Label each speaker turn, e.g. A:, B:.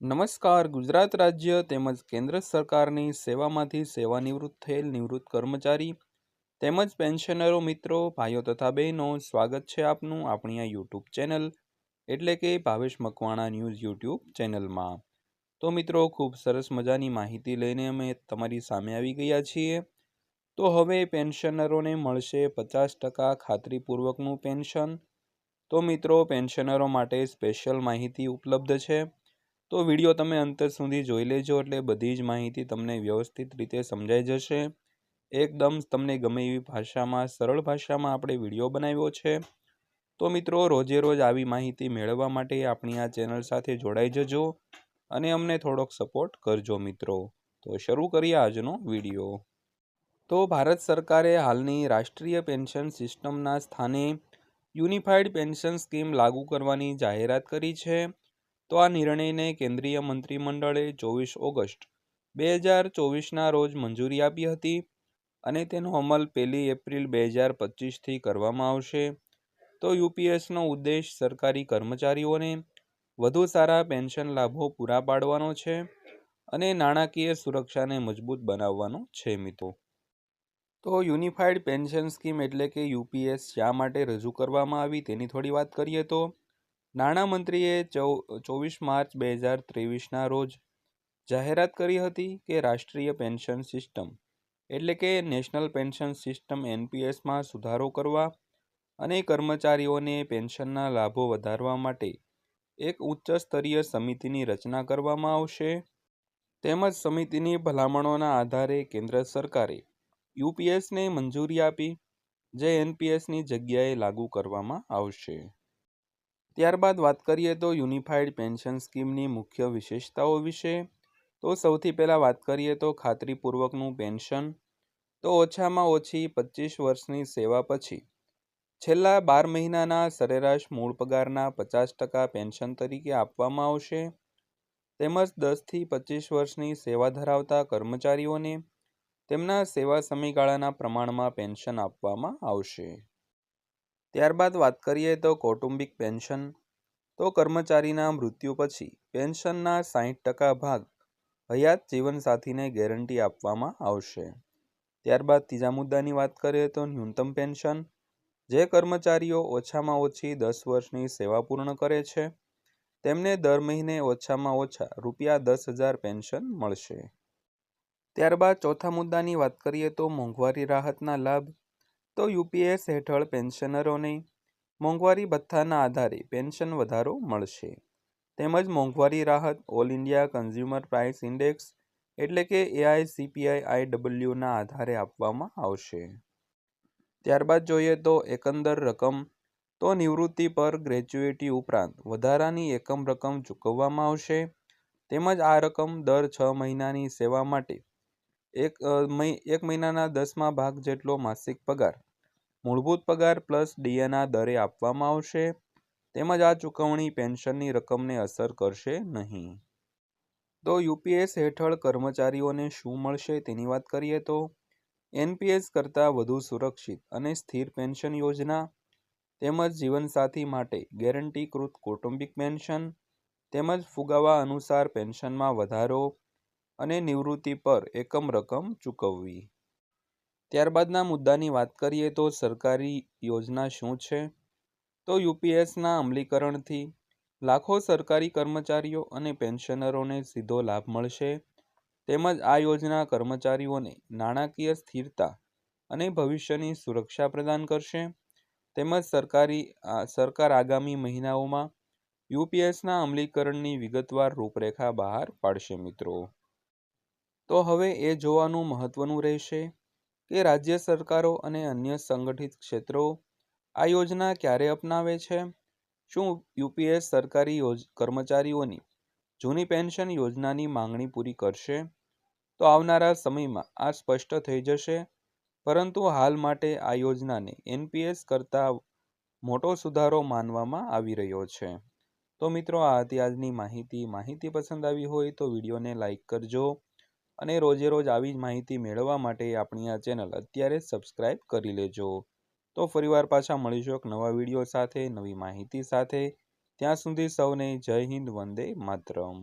A: નમસ્કાર, ગુજરાત રાજ્ય તેમજ કેન્દ્ર સરકારની સેવામાંથી સેવાનિવૃત્ત થયેલ નિવૃત્ત કર્મચારી તેમજ પેન્શનરો મિત્રો, ભાઈઓ તથા બહેનો, સ્વાગત છે આપનું આપણી આ યુટ્યુબ ચેનલ એટલે કે ભાવેશ મકવાણા ન્યૂઝ યુટ્યુબ ચેનલમાં. તો મિત્રો, ખૂબ સરસ મજાની માહિતી લઈને અમે તમારી સામે આવી ગયા છીએ. તો હવે પેન્શનરોને મળશે પચાસ ટકા ખાતરીપૂર્વકનું પેન્શન. તો મિત્રો, પેન્શનરો માટે સ્પેશિયલ માહિતી ઉપલબ્ધ છે. તો વીડિયો તમે અંત સુધી જોઈ લેજો એટલે બધી જ માહિતી તમને વ્યવસ્થિત રીતે સમજાઈ જશે. એકદમ તમને ગમે એવી ભાષામાં, સરળ ભાષામાં આપણે વીડિયો બનાવ્યો છે. તો મિત્રો રોજે રોજ આવી માહિતી મેળવવા માટે આપણી આ ચેનલ સાથે જોડાઈ જજો અને અમને થોડોક સપોર્ટ કરજો મિત્રો. તો શરૂ કરીએ આજનો વીડિયો. તો ભારત સરકારે હાલની રાષ્ટ્રીય પેન્શન સિસ્ટમના સ્થાને યુનિફાઈડ પેન્શન સ્કીમ લાગુ કરવાની જાહેરાત કરી છે. તો આ નિર્ણયને કેન્દ્રીય મંત્રીમંડળે ચોવીસ ઓગસ્ટ બે હજાર ચોવીસના રોજ મંજૂરી આપી હતી અને તેનો અમલ પહેલી એપ્રિલ બે હજાર પચીસથી કરવામાં આવશે. તો યુપીએસનો ઉદ્દેશ સરકારી કર્મચારીઓને વધુ સારા પેન્શન લાભો પૂરા પાડવાનો છે અને નાણાકીય સુરક્ષાને મજબૂત બનાવવાનો છે મિત્રો. તો યુનિફાઈડ પેન્શન સ્કીમ એટલે કે યુપીએસ શા માટે રજૂ કરવામાં આવી તેની થોડી વાત કરીએ તો નાણામંત્રીએ ચોવીસ માર્ચ બે હજાર ત્રેવીસના રોજ જાહેરાત કરી હતી કે રાષ્ટ્રીય પેન્શન સિસ્ટમ એટલે કે નેશનલ પેન્શન સિસ્ટમ એનપીએસમાં સુધારો કરવા અને કર્મચારીઓને પેન્શનના લાભો વધારવા માટે એક ઉચ્ચ સ્તરીય સમિતિની રચના કરવામાં આવશે. તેમજ સમિતિની ભલામણોના આધારે કેન્દ્ર સરકારે યુપીએસને મંજૂરી આપી, જે એનપીએસની જગ્યાએ લાગુ કરવામાં આવશે. ત્યારબાદ વાત કરીએ તો યુનિફાઈડ પેન્શન સ્કીમની મુખ્ય વિશેષતાઓ વિશે. તો સૌથી પહેલાં વાત કરીએ તો ખાતરીપૂર્વકનું પેન્શન. તો ઓછામાં ઓછી પચીસ વર્ષની સેવા પછી. છેલ્લા બાર મહિનાના સરેરાશ મૂળ પગારના પચાસ ટકા પેન્શન તરીકે આપવામાં આવશે. તેમજ દસથી પચીસ વર્ષની સેવા ધરાવતા કર્મચારીઓને તેમના સેવા સમયગાળાના પ્રમાણમાં પેન્શન આપવામાં આવશે. ત્યારબાદ વાત કરીએ તો કૌટુંબિક પેન્શન. તો કર્મચારીના મૃત્યુ પછી પેન્શનના સાહીઠ ટકા ભાગ હયાત જીવનસાથીને ગેરંટી આપવામાં આવશે. ત્યારબાદ ત્રીજા મુદ્દાની વાત કરીએ તો ન્યૂનતમ પેન્શન, જે કર્મચારીઓ ઓછામાં ઓછી દસ વર્ષની સેવા પૂર્ણ કરે છે, તેમને દર મહિને ઓછામાં ઓછા રૂપિયા દસ હજાર પેન્શન મળશે. ત્યારબાદ ચોથા મુદ્દાની વાત કરીએ તો મોંઘવારી રાહતના લાભ તો યુપીએસ હેઠળ પેન્શનરોને મોંઘવારી ભથ્થાના આધારે પેન્શન વધારો મળશે. તેમજ મોંઘવારી રાહત, all India consumer price index એટલે કે એઆઈસીપીઆઈ આઈડબલ્યુના આધારે આપવામાં આવશે. ત્યારબાદ જોઈએ તો એકંદર રકમ, તો નિવૃત્તિ પર ગ્રેજ્યુએટી ઉપરાંત વધારાની એકમ રકમ ચૂકવવામાં આવશે. તેમજ આ રકમ દર છ મહિનાની સેવા માટે એક એક મહિનાના દસમા ભાગ જેટલો માસિક પગાર મૂળભૂત પગાર પ્લસ ડીએના દરે આપવામાં આવશે, તેમજ આ ચૂકવણી પેન્શનની રકમને અસર કરશે નહીં. તો યુપીએસ હેઠળ કર્મચારીઓને શું મળશે તેની વાત કરીએ તો, એનપીએસ કરતાં વધુ સુરક્ષિત અને સ્થિર પેન્શન યોજના, તેમજ જીવનસાથી માટે ગેરંટીકૃત કૌટુંબિક પેન્શન, તેમજ ફુગાવા અનુસાર પેન્શનમાં વધારો અને નિવૃત્તિ પર એકમ રકમ ચૂકવવી. ત્યારબાદના મુદ્દાની વાત કરીએ તો સરકારી યોજના શું છે? તો યુપીએસના અમલીકરણથી લાખો સરકારી કર્મચારીઓ અને પેન્શનરોને સીધો લાભ મળશે. તેમજ આ યોજના કર્મચારીઓને નાણાકીય સ્થિરતા અને ભવિષ્યની સુરક્ષા પ્રદાન કરશે. તેમજ સરકારી સરકાર આગામી મહિનાઓમાં યુપીએસના અમલીકરણની વિગતવાર રૂપરેખા બહાર પાડશે મિત્રો. તો હવે એ જોવાનું મહત્વનું રહેશે. કે રાજ્ય સરકારો અને અન્ય સંગઠિત ક્ષેત્રો આ યોજના ક્યારે અપનાવે છે? શું યુપીએસ સરકારી કર્મચારીઓની જૂની પેન્શન યોજનાની માંગણી પૂરી કરશે? તો આવનારા સમયમાં આ સ્પષ્ટ થઈ જશે. પરંતુ હાલ માટે આ યોજનાને એનપીએસ કરતાં મોટો સુધારો માનવામાં આવી રહ્યો છે. તો મિત્રો, આ હતી આજની માહિતી. માહિતી પસંદ આવી હોય તો વિડીયોને લાઇક કરજો. અને રોજે રોજ આવી જ માહિતી મેળવવા માટે આપણી આ ચેનલ અત્યારે સબસ્ક્રાઈબ કરી લેજો. તો ફરીવાર પાછા મળીશું એક નવા વીડિયો સાથે, નવી માહિતી સાથે. ત્યાં સુધી સૌને જય હિન્દ, વંદે માતરમ.